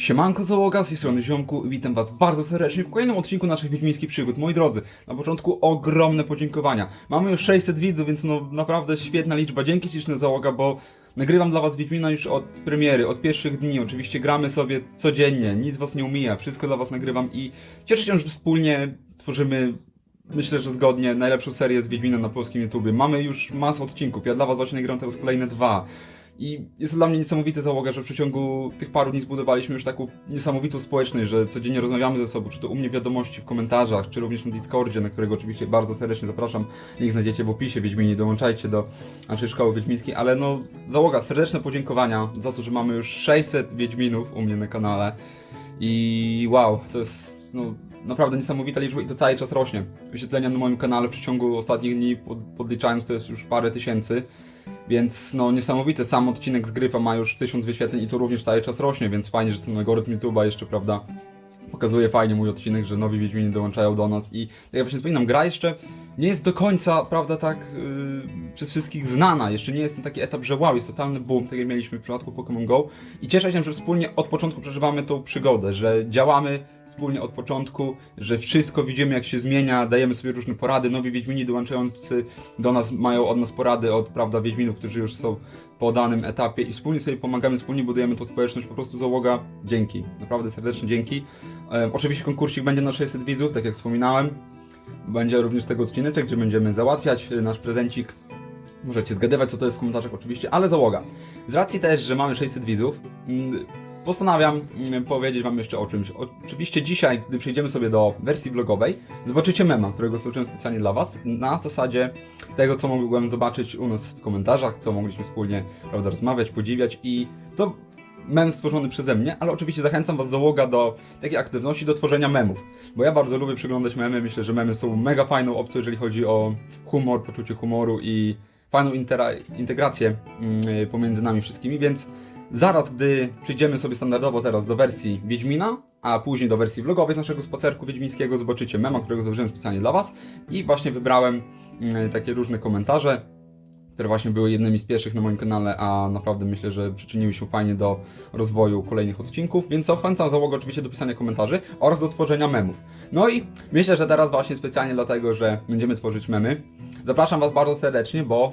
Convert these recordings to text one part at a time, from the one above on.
Siemanko załoga, z tej strony Ziomku witam was bardzo serdecznie w kolejnym odcinku naszych Wiedźmińskich Przygód. Moi drodzy, na początku ogromne podziękowania. Mamy już 600 widzów, więc no naprawdę świetna liczba. Dzięki śliczne załoga, bo nagrywam dla was Wiedźmina już od premiery, od pierwszych dni. Oczywiście gramy sobie codziennie, nic was nie umija, wszystko dla was nagrywam i cieszę się, że wspólnie tworzymy Myślę, że zgodnie najlepszą serię z Wiedźmina na polskim YouTubie. Mamy już masę odcinków. Ja dla was właśnie nagram teraz kolejne dwa. I jest to dla mnie niesamowite załoga, że w przeciągu tych paru dni zbudowaliśmy już taką niesamowitą społeczność, że codziennie rozmawiamy ze sobą, czy to u mnie wiadomości, w komentarzach, czy również na Discordzie, na którego oczywiście bardzo serdecznie zapraszam. Link znajdziecie w opisie Wiedźmini, dołączajcie do naszej szkoły wiedźmińskiej, ale no załoga, serdeczne podziękowania za to, że mamy już 600 Wiedźminów u mnie na kanale. I wow, to jest no, naprawdę niesamowita liczba i to cały czas rośnie. Wyświetlenia na moim kanale w przeciągu ostatnich dni, pod, podliczając, to jest już parę tysięcy. Więc no niesamowite, sam odcinek z Gryfa ma już 1000 wyświetleń i to również cały czas rośnie, więc fajnie, że ten algorytm YouTube'a jeszcze, prawda, pokazuje fajnie mój odcinek, że nowi Wiedźmini dołączają do nas i tak jak właśnie wspominam, gra jeszcze nie jest do końca, prawda, tak yy, przez wszystkich znana, jeszcze nie jest ten taki etap, że wow, jest totalny boom, tak jak mieliśmy w przypadku Pokémon GO. I cieszę się, że wspólnie od początku przeżywamy tą przygodę, że działamy wspólnie od początku, że wszystko widzimy jak się zmienia, dajemy sobie różne porady, nowi Wiedźmini dołączający do nas mają od nas porady od, prawda, Wiedźminów, którzy już są po danym etapie i wspólnie sobie pomagamy, wspólnie budujemy tą społeczność, po prostu załoga, dzięki, naprawdę serdecznie dzięki. E, oczywiście konkursik będzie na 600 widzów, tak jak wspominałem, będzie również tego odcineczek, gdzie będziemy załatwiać e, nasz prezencik. Możecie zgadywać, co to jest w komentarzach oczywiście, ale załoga. Z racji też, że mamy 600 widzów, mm, postanawiam mm, powiedzieć Wam jeszcze o czymś. Oczywiście dzisiaj, gdy przejdziemy sobie do wersji vlogowej, zobaczycie mema, którego stworzyłem specjalnie dla Was, na zasadzie tego, co mogłem zobaczyć u nas w komentarzach, co mogliśmy wspólnie prawda, rozmawiać, podziwiać i to mem stworzony przeze mnie, ale oczywiście zachęcam Was załoga do takiej aktywności, do tworzenia memów, bo ja bardzo lubię przeglądać memy, myślę, że memy są mega fajną opcją, jeżeli chodzi o humor, poczucie humoru i fajną integrację mm, pomiędzy nami wszystkimi, więc zaraz, gdy przejdziemy sobie standardowo teraz do wersji Wiedźmina, a później do wersji vlogowej z naszego spacerku wiedźmińskiego, zobaczycie mema, którego założyłem specjalnie dla Was i właśnie wybrałem mm, takie różne komentarze, które właśnie były jednymi z pierwszych na moim kanale, a naprawdę myślę, że przyczyniły się fajnie do rozwoju kolejnych odcinków, więc zachęcam załogę oczywiście do pisania komentarzy oraz do tworzenia memów. No i myślę, że teraz właśnie specjalnie dlatego, że będziemy tworzyć memy, zapraszam Was bardzo serdecznie, bo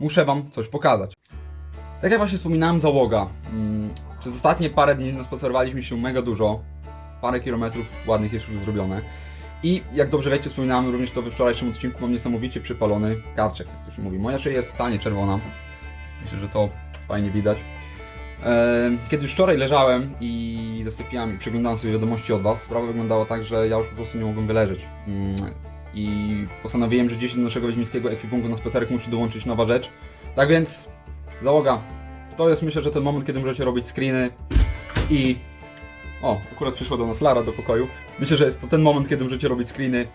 muszę Wam coś pokazać. Tak jak właśnie wspominałem, załoga. Mm, Przez ostatnie parę dni naspacerowaliśmy się mega dużo. Parę kilometrów ładnych jest już zrobione. I jak dobrze wiecie, wspominałem również to we wczorajszym odcinku, mam niesamowicie przypalony karczek, jak to się mówi. Moja szyja jest totalnie czerwona. Myślę, że to fajnie widać. Eee, Kiedy już wczoraj leżałem i zasypiałem i przeglądałem sobie wiadomości od Was, sprawa wyglądała tak, że ja już po prostu nie mogłem wyleżeć. Mm, I postanowiłem, że gdzieś do naszego wiedźmińskiego ekwipunku na spacerek musi dołączyć nowa rzecz. Tak więc, załoga, to jest myślę, że ten moment, kiedy możecie robić screeny i... O, akurat przyszła do nas Lara do pokoju. Myślę, że jest to ten moment, kiedy możecie robić screeny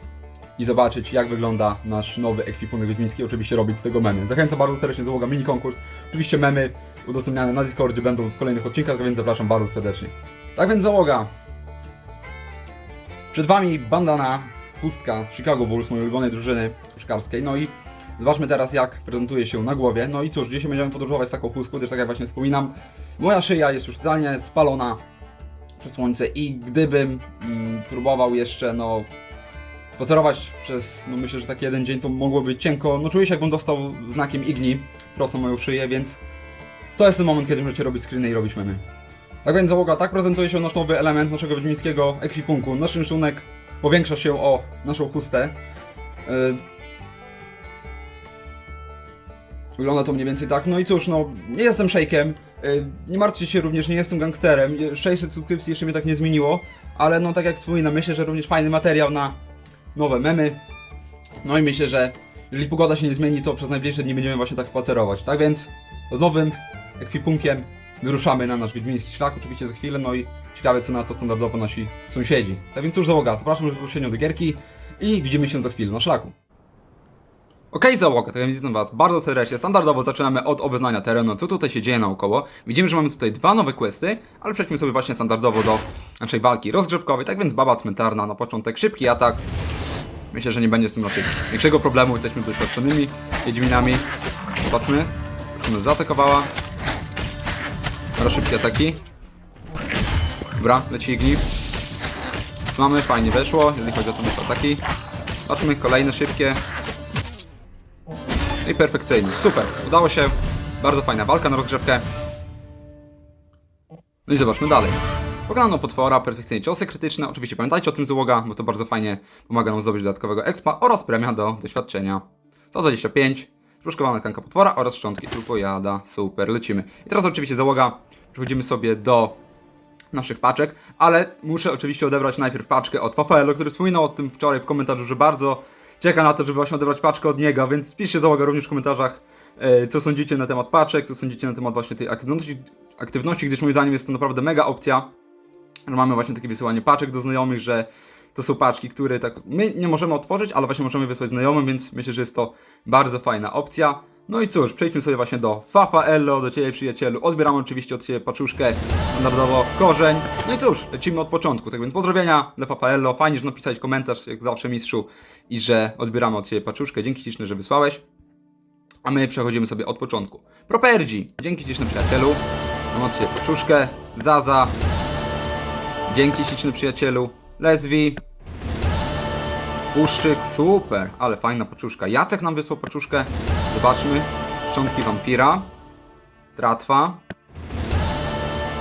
i zobaczyć, jak wygląda nasz nowy ekwipunek wiedźmiński. Oczywiście robić z tego memy. Zachęcam bardzo serdecznie, załoga mini konkurs. Oczywiście memy udostępniane na Discordzie będą w kolejnych odcinkach, więc zapraszam bardzo serdecznie. Tak więc załoga. Przed Wami bandana, chustka Chicago Bulls, mojej ulubionej drużyny koszkarskiej. No i zobaczmy teraz, jak prezentuje się na głowie. No i cóż, dzisiaj będziemy podróżować z taką chustką, gdyż tak jak właśnie wspominam, moja szyja jest już totalnie spalona przez słońce i gdybym mm, próbował jeszcze, no, spacerować przez, no myślę, że taki jeden dzień, to mogło być cienko. No czuję się, jakbym dostał znakiem igni prosto moją szyję, więc to jest ten moment, kiedy możecie robić screeny i robić memy. Tak więc załoga, tak prezentuje się nasz nowy element naszego wiedźmińskiego ekwipunku. Nasz rysunek powiększa się o naszą chustę. Yy, Wygląda to mniej więcej tak. No i cóż, no, nie jestem szejkiem. Yy, nie martwcie się również, nie jestem gangsterem. Je- 600 subskrypcji jeszcze mnie tak nie zmieniło. Ale no, tak jak wspominam, myślę, że również fajny materiał na nowe memy. No i myślę, że jeżeli pogoda się nie zmieni, to przez najbliższe dni będziemy właśnie tak spacerować. Tak więc z nowym ekwipunkiem wyruszamy na nasz wiedźmiński szlak, oczywiście za chwilę, no i ciekawe co na to standardowo nasi sąsiedzi. Tak więc cóż załoga, zapraszam już bezpośrednio do gierki i widzimy się za chwilę na szlaku. Okej załoga, tak witam was bardzo serdecznie. Standardowo zaczynamy od obeznania terenu, co tutaj się dzieje naokoło. Widzimy, że mamy tutaj dwa nowe questy, ale przejdźmy sobie właśnie standardowo do naszej walki rozgrzewkowej. Tak więc baba cmentarna na początek, szybki atak. Myślę, że nie będzie z tym raczej większego problemu, jesteśmy doświadczonymi Wiedźminami. Zobaczmy, nas zaatakowała. Teraz szybkie ataki. Dobra, leci Ignif. Mamy, fajnie weszło, jeżeli chodzi o te ataki. Zobaczymy kolejne szybkie. I perfekcyjnie. Super, udało się. Bardzo fajna walka na rozgrzewkę. No i zobaczmy dalej. Pokonano potwora, perfekcyjnie ciosy krytyczne. Oczywiście pamiętajcie o tym załoga, bo to bardzo fajnie pomaga nam zdobyć dodatkowego expa oraz premia do doświadczenia. 125, szpuszkowana tkanka potwora oraz szczątki trupojada. Super, lecimy. I teraz oczywiście załoga. Przechodzimy sobie do naszych paczek, ale muszę oczywiście odebrać najpierw paczkę od Fafaelo, który wspominał o tym wczoraj w komentarzu, że bardzo czeka na to, żeby właśnie odebrać paczkę od niego, więc piszcie załoga również w komentarzach, e, co sądzicie na temat paczek, co sądzicie na temat właśnie tej aktywności, aktywności gdyż moim zdaniem jest to naprawdę mega opcja, mamy właśnie takie wysyłanie paczek do znajomych, że to są paczki, które tak my nie możemy otworzyć, ale właśnie możemy wysłać znajomym, więc myślę, że jest to bardzo fajna opcja. No i cóż, przejdźmy sobie właśnie do Fafaello, do Ciebie przyjacielu. Odbieramy oczywiście od Ciebie paczuszkę standardowo korzeń. No i cóż, lecimy od początku. Tak więc pozdrowienia dla Fafaello. Fajnie, że napisałeś komentarz, jak zawsze mistrzu, i że odbieramy od Ciebie paczuszkę. Dzięki śliczne, że wysłałeś. A my przechodzimy sobie od początku. Propergi, dzięki śliczny przyjacielu. Mam od Ciebie paczuszkę. Zaza, dzięki śliczny przyjacielu. Leswi, Puszczyk, super, ale fajna paczuszka. Jacek nam wysłał paczuszkę. Zobaczmy. Szczątki wampira. Tratwa.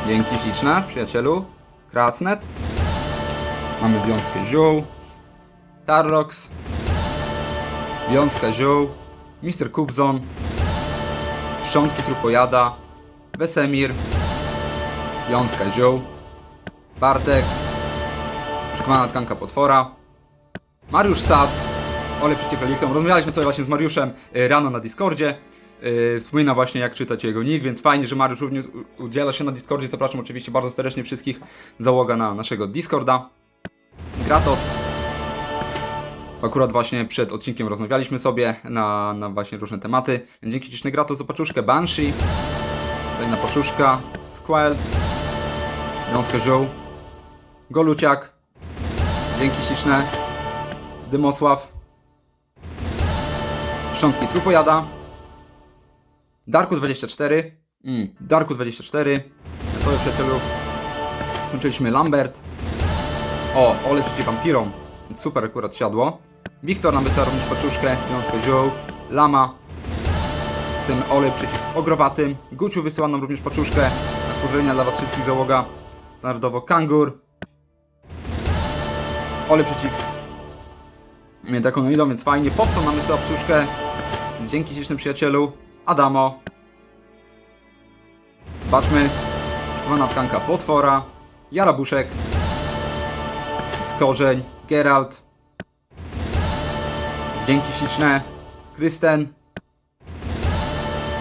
Dzięki śliczne, przyjacielu. Krasnet. Mamy wiązkę ziół. Tarrox. Wiązka ziół. Mr. Kubzon. Szczątki trupojada. Wesemir. Wiązka ziół. Bartek. Szykowana tkanka potwora. Mariusz Sas, Ole przeciw reliktom. Rozmawialiśmy sobie właśnie z Mariuszem y, rano na Discordzie. Y, Wspomina właśnie jak czytać jego nick, więc fajnie, że Mariusz również udziela się na Discordzie. Zapraszam oczywiście bardzo serdecznie wszystkich załoga na naszego Discorda. Gratos. Akurat właśnie przed odcinkiem rozmawialiśmy sobie na, na właśnie różne tematy. Dzięki śliczny Gratos za paczuszkę Banshee. Kolejna paczuszka. Squall. Wiązka Ziół. Goluciak. Dzięki śliczne. Dymosław. Szczątki trupojada. Darku24. Mm, Darku24. Twoje przyjacielu. Skończyliśmy Lambert. O, Ole przeciw vampirom. Super akurat siadło. Wiktor nam wysłał również paczuszkę. Wiązkę ziół. Lama. Chcemy Ole przeciw ogrowatym. Guciu wysyła nam również paczuszkę. Na dla was wszystkich załoga. Standardowo Kangur. Ole przeciw no idą, więc fajnie. Popson mamy sobie paczuszkę. Dzięki ślicznym przyjacielu. Adamo. Zobaczmy. Szykowana tkanka potwora. Jarabuszek. Skorzeń. Geralt. Dzięki śliczne. Krysten.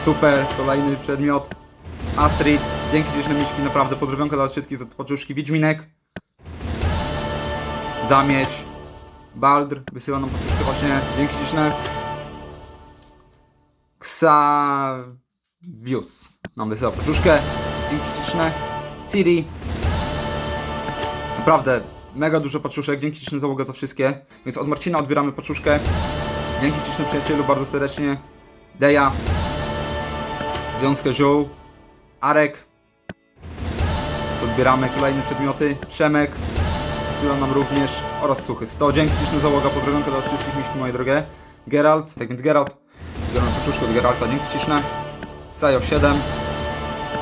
Super. Kolejny przedmiot. Astrid. Dzięki śliczne miśki. Naprawdę pozdrowionka dla wszystkich za te paczuszki. Wiedźminek. Zamieć. Baldr wysyła nam właśnie. Dzięki śliczne. Xavius nam wysyła paczuszkę. Dzięki śliczne. Ciri. Naprawdę mega dużo paczuszek. Dzięki śliczne załoga za wszystkie. Więc od Marcina odbieramy paczuszkę. Dzięki śliczne przyjacielu bardzo serdecznie. Deja. Wiązkę ziół. Arek. Odbieramy kolejne przedmioty. Przemek. Wysyła nam również oraz suchy 100. Dzięki śliczne załoga, pozdrowionka dla wszystkich miśki moje drogie. Geralt, tak więc Geralt. Biorę paczuszkę od Geralta, dzięki śliczne. Sajo 7.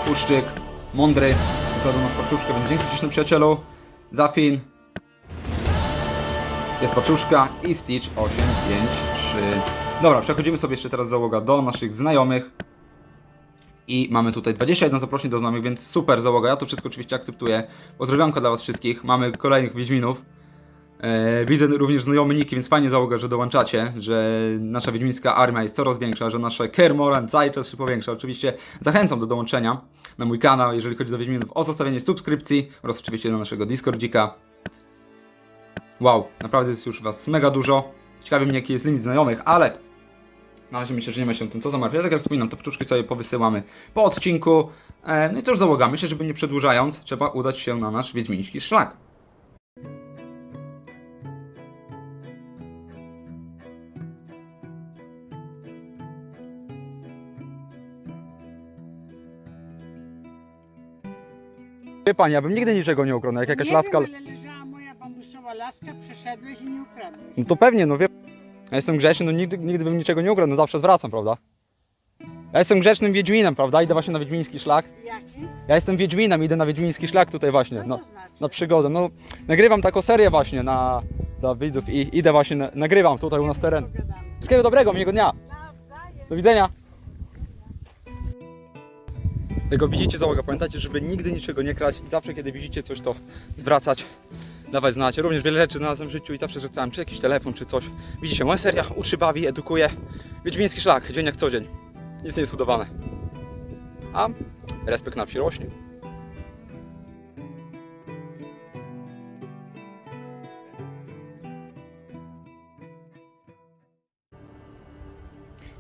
Puszczyk. Mądry. Wysłał do nas paczuszkę, więc dzięki śliczne przyjacielu. Zafin. Jest paczuszka i Stitch 853. Dobra, przechodzimy sobie jeszcze teraz załoga do naszych znajomych. I mamy tutaj 21 zaproszeń do znajomych, więc super załoga. Ja to wszystko oczywiście akceptuję. Pozdrowionka dla Was wszystkich. Mamy kolejnych Wiedźminów. E, widzę również znajomy niki, więc fajnie załoga, że dołączacie, że nasza wiedźmińska armia jest coraz większa, że nasze Kermoran cały czas się powiększa. Oczywiście zachęcam do dołączenia na mój kanał, jeżeli chodzi o Wiedźminów, o zostawienie subskrypcji oraz oczywiście do naszego Discordzika. Wow, naprawdę jest już Was mega dużo. Ciekawi mnie, jaki jest limit znajomych, ale na razie myślę, że nie ma się tym co zamartwiać. Tak jak wspominam, to paczuszki sobie powysyłamy po odcinku. E, no i cóż załoga, myślę, żeby nie przedłużając, trzeba udać się na nasz wiedźmiński szlak. Wie pani, ja bym nigdy niczego nie ukradł, jak jakaś nie laska... Wiem, ale leżała moja bambusowa laska, przeszedłeś i nie ukradłeś. No to pewnie, no wie... Ja jestem grzeczny, no nigdy, nigdy bym niczego nie ukradł, no zawsze zwracam, prawda? Ja jestem grzecznym Wiedźminem, prawda? Idę właśnie na Wiedźmiński szlak. Jaki? Ja jestem Wiedźminem, idę na Wiedźmiński szlak tutaj właśnie, Co no, to znaczy? na przygodę. No, nagrywam taką serię właśnie na, dla widzów i idę właśnie, na, nagrywam tutaj u nas teren. Pogadamy. Wszystkiego dobrego, miłego dnia. Nawzajem. Do widzenia. Tego widzicie załoga, pamiętajcie, żeby nigdy niczego nie kraść i zawsze kiedy widzicie coś to zwracać, dawać znać. Również wiele rzeczy znalazłem w życiu i zawsze zwracałem, czy jakiś telefon, czy coś. Widzicie, moja seria uczy, bawi, edukuje. Wiedźmiński szlak, dzień jak co dzień. Nic nie jest udawane. A respekt na wsi rośnie.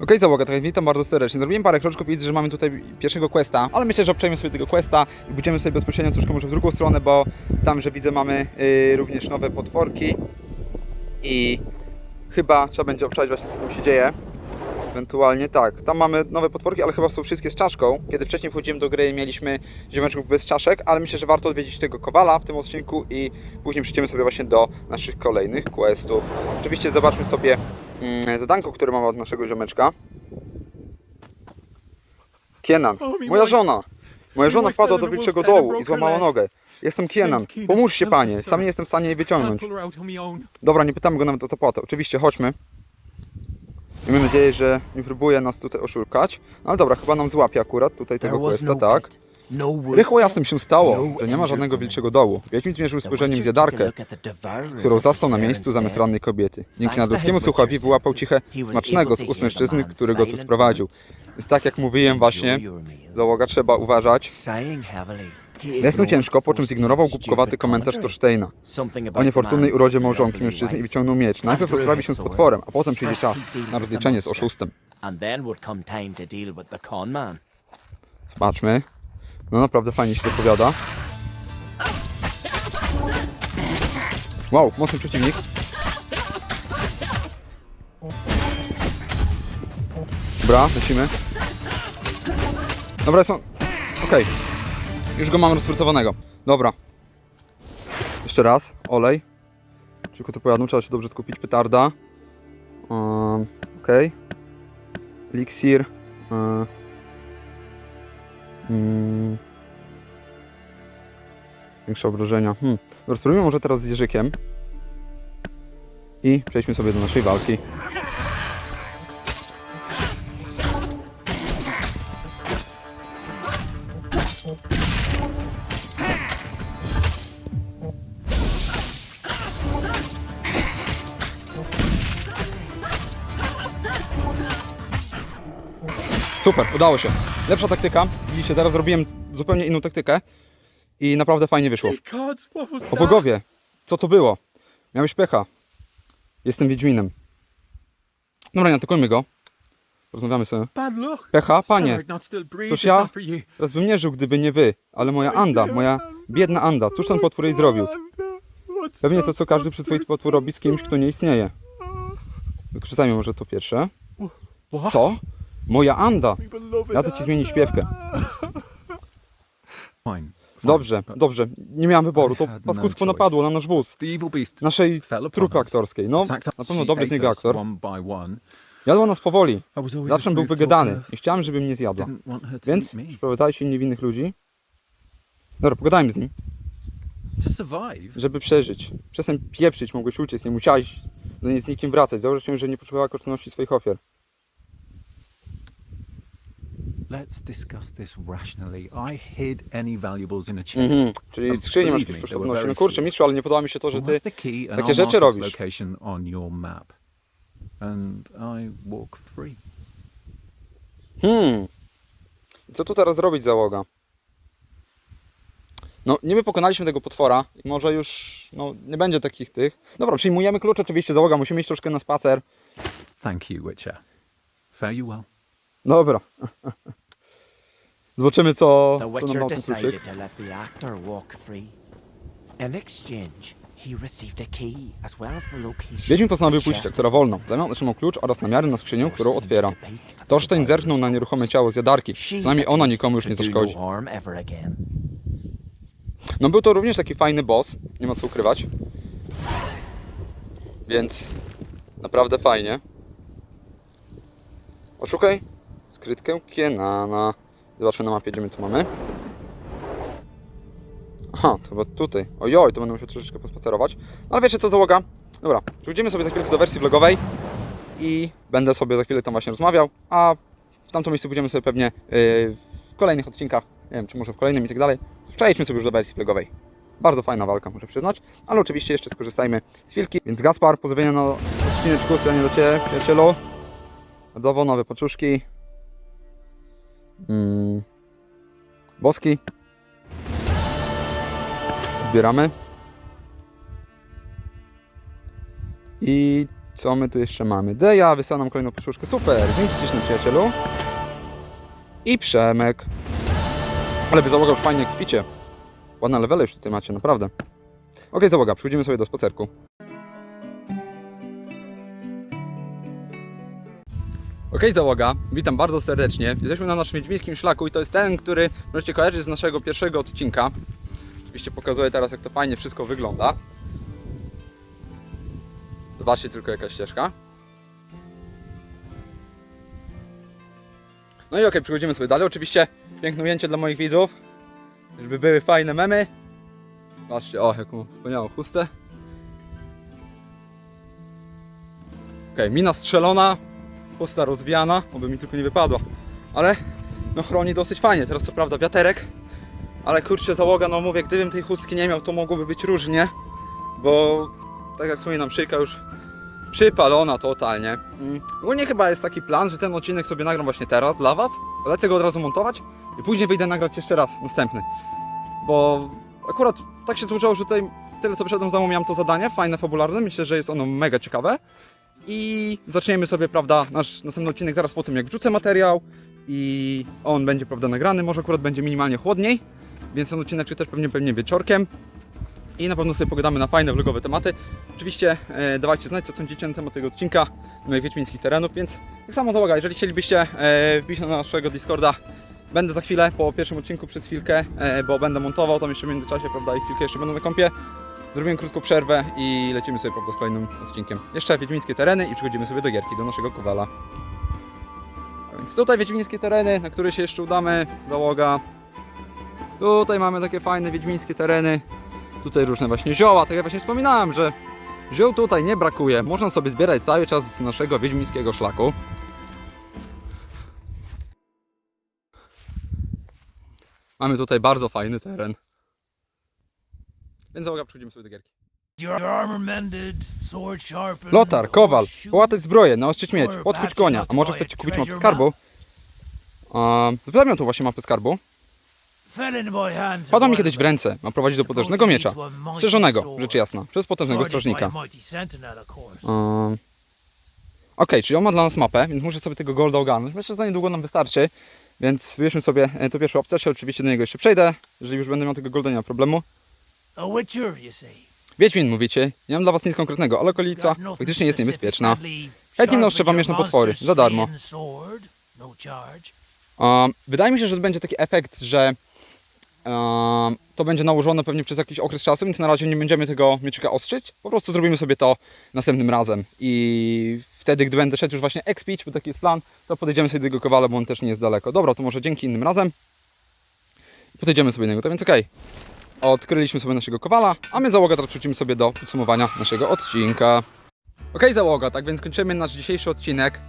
Okej, załoga, tak witam bardzo serdecznie. Zrobiłem parę kroczków i widzę, że mamy tutaj pierwszego questa, ale myślę, że obczajmy sobie tego questa i pójdziemy sobie bezpośrednio troszkę może w drugą stronę, bo tam, że widzę, mamy y, również nowe potworki i chyba trzeba będzie obczaić właśnie, co tam się dzieje. Ewentualnie tak, tam mamy nowe potworki, ale chyba są wszystkie z czaszką. Kiedy wcześniej wchodziłem do gry, mieliśmy ziomeczków bez czaszek, ale myślę, że warto odwiedzić tego kowala w tym odcinku i później przejdziemy sobie właśnie do naszych kolejnych questów. Oczywiście zobaczmy sobie zadanko, które mamy od naszego ziomeczka. Kienan, moja żona. Moja żona wpadła do wilczego dołu i złamała nogę. Jestem Kienan. Pomóżcie panie, sam nie jestem w stanie jej wyciągnąć. Dobra, nie pytamy go nawet o zapłatę. Oczywiście, chodźmy. Miejmy nadzieję, że nie próbuje nas tutaj oszukać. No ale dobra, chyba nam złapie akurat tutaj tego questa, no tak. No Rychło jasnym się stało, no że nie ma żadnego wilczego dołu. Wiedźmin zmierzył spojrzeniem Witcher w took a jadarkę, look at the devourer którą zastał na miejscu zamiast rannej kobiety. Dzięki nadludzkiemu słuchowi wyłapał ciche smacznego z ust mężczyzny, który go tu sprowadził. Więc tak jak mówiłem właśnie, załoga trzeba uważać. Ignored ciężko, po czym zignorował głupkowaty komentarz. Torsteina o niefortunnej urodzie małżonki mężczyzny i wyciągnął miecz. Najpierw rozprawi się z potworem, a potem przyjdzie czas na rozliczenie z oszustem. Zobaczmy. No naprawdę fajnie się to opowiada. Wow, mocny przeciwnik. Dobra, lecimy. Dobra, są... Okej. Już go mam rozpracowanego. Dobra. Jeszcze raz. Olej. Tylko to pojadą, trzeba się dobrze skupić. Petarda. Um, Okej. Eliksir. Yy. Mm. Większe obrażenia. Hmm. Dobra, spróbujmy może teraz z jeżykiem. I przejdźmy sobie do naszej walki. Super, udało się. Lepsza taktyka. Widzicie, teraz zrobiłem zupełnie inną taktykę. I naprawdę fajnie wyszło. O bogowie, co to było? Miałeś pecha. Jestem Wiedźminem. Dobra, nie atakujmy go. Rozmawiamy sobie. Pecha, panie. Is ja teraz bym nie żył, gdyby nie wy. Ale moja Anda, moja biedna Anda. Cóż ten potwór jej zrobił? Pewnie to, co każdy przyzwoity that? potwór robi z kimś, kto nie istnieje. Wykorzystajmy może to pierwsze. Co? Moja Anda. Ja to ci zmieni śpiewkę. Dobrze, dobrze. Nie miałem wyboru. To paskudztwo choice. napadło na nasz wóz. Naszej trupy aktorskiej. No, Attacked us. na pewno dobry z niego aktor. Jadła nas powoli. Zawsze był wygadany. Nie chciałem, żeby mnie zjadła. Więc przyprowadzajcie niewinnych ludzi. Dobra, pogadajmy z nim, żeby przeżyć. Przestań pieprzyć, mogłeś uciec, nie musiałeś do niej z nikim wracać. Założę się, że nie potrzebowała kosztowności swoich ofiar. Let's discuss this rationally. I hid any valuables in a chest. Mhm. Czyli skrzyni masz jakieś kosztowności. No kurczę, mistrzu, ale nie podoba mi się to, że ty... takie rzeczy robisz. location on your map. And I walk free. Hmm. Co tu teraz zrobić, załoga? No, niby pokonaliśmy tego potwora i może już, no, nie będzie takich tych. Dobra, przyjmujemy klucz oczywiście, załoga, musimy iść troszkę na spacer. Thank you, Witcher. Fare you well. Dobra. Zobaczymy, co, The co nam Witcher kluczyk. decided to let the actor walk free. In exchange, he received a key as well as the location. Wiedźmin pójść aktora wolno. W zamian otrzymał klucz oraz namiary na skrzynię, którą Thorstein otwiera. device zerknął na nieruchome ciało z jadarki. She Przynajmniej ona nikomu już nie zaszkodzi. no again. No był to również taki fajny boss, nie ma co ukrywać. Więc naprawdę fajnie. Oszukaj skrytkę Kienana. Zobaczmy na mapie, gdzie my tu mamy. Aha, to chyba tutaj. Ojoj, to będę musiał troszeczkę pospacerować. No ale wiecie co, załoga? Dobra, przejdziemy sobie za chwilkę do wersji vlogowej i będę sobie za chwilę tam właśnie rozmawiał, a w tamto miejsce pójdziemy sobie pewnie yy, w kolejnych odcinkach, nie wiem, czy może w kolejnym i tak dalej. Przejdźmy sobie już do wersji vlogowej. Bardzo fajna walka, muszę przyznać, ale oczywiście jeszcze skorzystajmy z chwilki. Więc Gaspar, pozdrowienia na odcineczku, specjalnie do Ciebie, przyjacielu. Dowo, nowe poczuszki. Mm. Boski. Zbieramy. I co my tu jeszcze mamy? Deja wysłał nam kolejną poczuszkę. Super, dzięki śliczny przyjacielu. I Przemek. Ale wy załoga już fajnie ekspicie. Ładne levele już tutaj macie, naprawdę. Okej, załoga, przechodzimy sobie do spacerku. Okej, załoga, witam bardzo serdecznie. Jesteśmy na naszym wiedźmińskim szlaku i to jest ten, który możecie kojarzyć z naszego pierwszego odcinka. Oczywiście pokazuję teraz, jak to fajnie wszystko wygląda. Zobaczcie tylko jaka ścieżka. No i okej, przechodzimy sobie dalej. Oczywiście piękne ujęcie dla moich widzów, żeby były fajne memy. Patrzcie, o jaką wspaniałą chustę. Okej, mina strzelona, chusta rozwijana, oby mi tylko nie wypadła. Ale no chroni dosyć fajnie. Teraz co prawda wiaterek, ale kurczę załoga, no mówię, gdybym tej chustki nie miał, to mogłoby być różnie, bo tak jak wspominam, szyjka już przypalona totalnie. Mm. Ogólnie chyba jest taki plan, że ten odcinek sobie nagram właśnie teraz dla Was, lecę go od razu montować i później wyjdę nagrać jeszcze raz, następny. Bo akurat tak się złożyło, że tutaj tyle co przed domu miałem to zadanie, fajne, fabularne, myślę, że jest ono mega ciekawe. I zaczniemy sobie, prawda, nasz następny odcinek zaraz po tym, jak wrzucę materiał i on będzie, prawda, nagrany. Może akurat będzie minimalnie chłodniej, więc ten odcinek też pewnie pewnie wieczorkiem. I na pewno sobie pogadamy na fajne, vlogowe tematy. Oczywiście e, dawajcie znać, co sądzicie na temat tego odcinka moich wiedźmińskich terenów, więc tak samo załoga, jeżeli chcielibyście e, wbić na naszego Discorda, będę za chwilę, po pierwszym odcinku przez chwilkę, e, bo będę montował tam jeszcze w międzyczasie, prawda, i chwilkę jeszcze będę na kąpie. Zrobimy krótką przerwę i lecimy sobie prawda, z kolejnym odcinkiem. Jeszcze wiedźmińskie tereny i przechodzimy sobie do gierki, do naszego kowala. A Więc tutaj wiedźmińskie tereny, na które się jeszcze udamy, załoga. Tutaj mamy takie fajne wiedźmińskie tereny. Tutaj różne właśnie zioła, tak jak właśnie wspominałem, że ziół tutaj nie brakuje. Można sobie zbierać cały czas z naszego wiedźmińskiego szlaku. Mamy tutaj bardzo fajny teren. Więc załoga, przechodzimy sobie do gierki. Lotar, kowal, połatać zbroję, naostrzyć miecz, podkuć konia. A może chcecie kupić mapę skarbu? Um, Zapytam tu właśnie mapę skarbu. Padła mi kiedyś w ręce. Ma prowadzić do potężnego miecza. Strzeżonego, rzecz jasna, przez potężnego strażnika. Um, Okej, czyli on ma dla nas mapę, więc muszę sobie tego golda ogarnąć. Myślę, że za niedługo nam wystarczy. Więc wybierzmy sobie e, to pierwszą opcję. Oczywiście do niego jeszcze przejdę. Jeżeli już będę miał tego golda, nie ma problemu. Wiedźmin mówicie, nie mam dla was nic konkretnego, ale okolica faktycznie jest niebezpieczna. Chętnie naoszczę sharpened wam your jeszcze potwory, za darmo. Um, wydaje mi się, że będzie taki efekt, że um, to będzie nałożone pewnie przez jakiś okres czasu, więc na razie nie będziemy tego mieczyka ostrzyć. Po prostu zrobimy sobie to następnym razem. I wtedy, gdy będę szedł już właśnie expić, bo taki jest plan, to podejdziemy sobie do tego kowala, bo on też nie jest daleko. Dobra, to może dzięki innym razem. Podejdziemy sobie do niego, to więc okej. Odkryliśmy sobie naszego kowala, a my załoga teraz przechodzimy sobie do podsumowania naszego odcinka. Okej załoga, tak więc kończymy nasz dzisiejszy odcinek.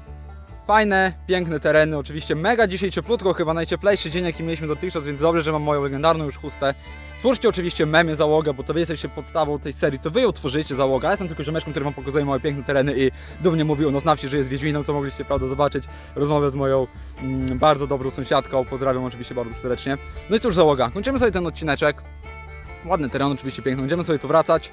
Fajne, piękne tereny, oczywiście mega dzisiaj cieplutko, chyba najcieplejszy dzień jaki mieliśmy dotychczas, więc dobrze, że mam moją legendarną już chustę. Twórzcie oczywiście memy załoga, bo to wy jesteście podstawą tej serii, to wy ją tworzycie załoga. Ja jestem tylko ziomeczkiem, który wam pokazuje moje piękne tereny i dumnie mówił o nas na wsi, że jest Wiedźminą, co mogliście prawda zobaczyć. Rozmowę z moją mm, bardzo dobrą sąsiadką, pozdrawiam oczywiście bardzo serdecznie. No i cóż załoga, kończymy sobie ten odcineczek. Ładny teren, oczywiście piękny, będziemy sobie tu wracać.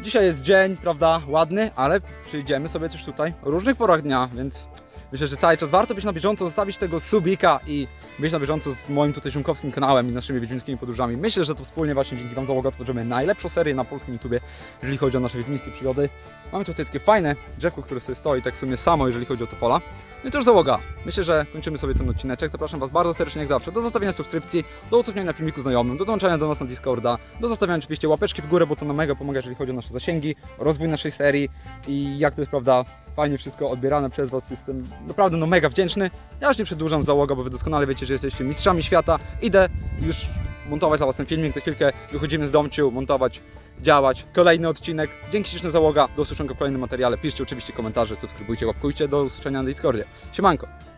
Dzisiaj jest dzień, prawda, ładny, ale przyjdziemy sobie też tutaj o różnych porach dnia, więc Myślę, że cały czas warto być na bieżąco, zostawić tego subika i być na bieżąco z moim tutaj ziomkowskim kanałem i naszymi wiedźmińskimi podróżami. Myślę, że to wspólnie właśnie dzięki Wam załoga tworzymy najlepszą serię na polskim YouTubie, jeżeli chodzi o nasze wiedźmińskie przygody. Mamy tutaj takie fajne drzewko, które sobie stoi tak w sumie samo, jeżeli chodzi o Topola. No i cóż załoga, myślę, że kończymy sobie ten odcineczek. Zapraszam Was bardzo serdecznie jak zawsze do zostawienia subskrypcji, do udostępniania filmiku znajomym, do dołączania do nas na Discorda, do zostawiania oczywiście łapeczki w górę, bo to nam mega pomaga, jeżeli chodzi o nasze zasięgi, rozwój naszej serii i jak to jest prawda, fajnie wszystko odbierane przez Was. Jestem naprawdę no mega wdzięczny. Ja już nie przedłużam załoga, bo Wy doskonale wiecie, że jesteście mistrzami świata. Idę już montować dla Was ten filmik, za chwilkę wychodzimy z domciu, montować działać. Kolejny odcinek. Dzięki śliczne załoga. Do usłyszenia w kolejnym materiale. Piszcie oczywiście komentarze, subskrybujcie, łapkujcie. Do usłyszenia na Discordzie. Siemanko.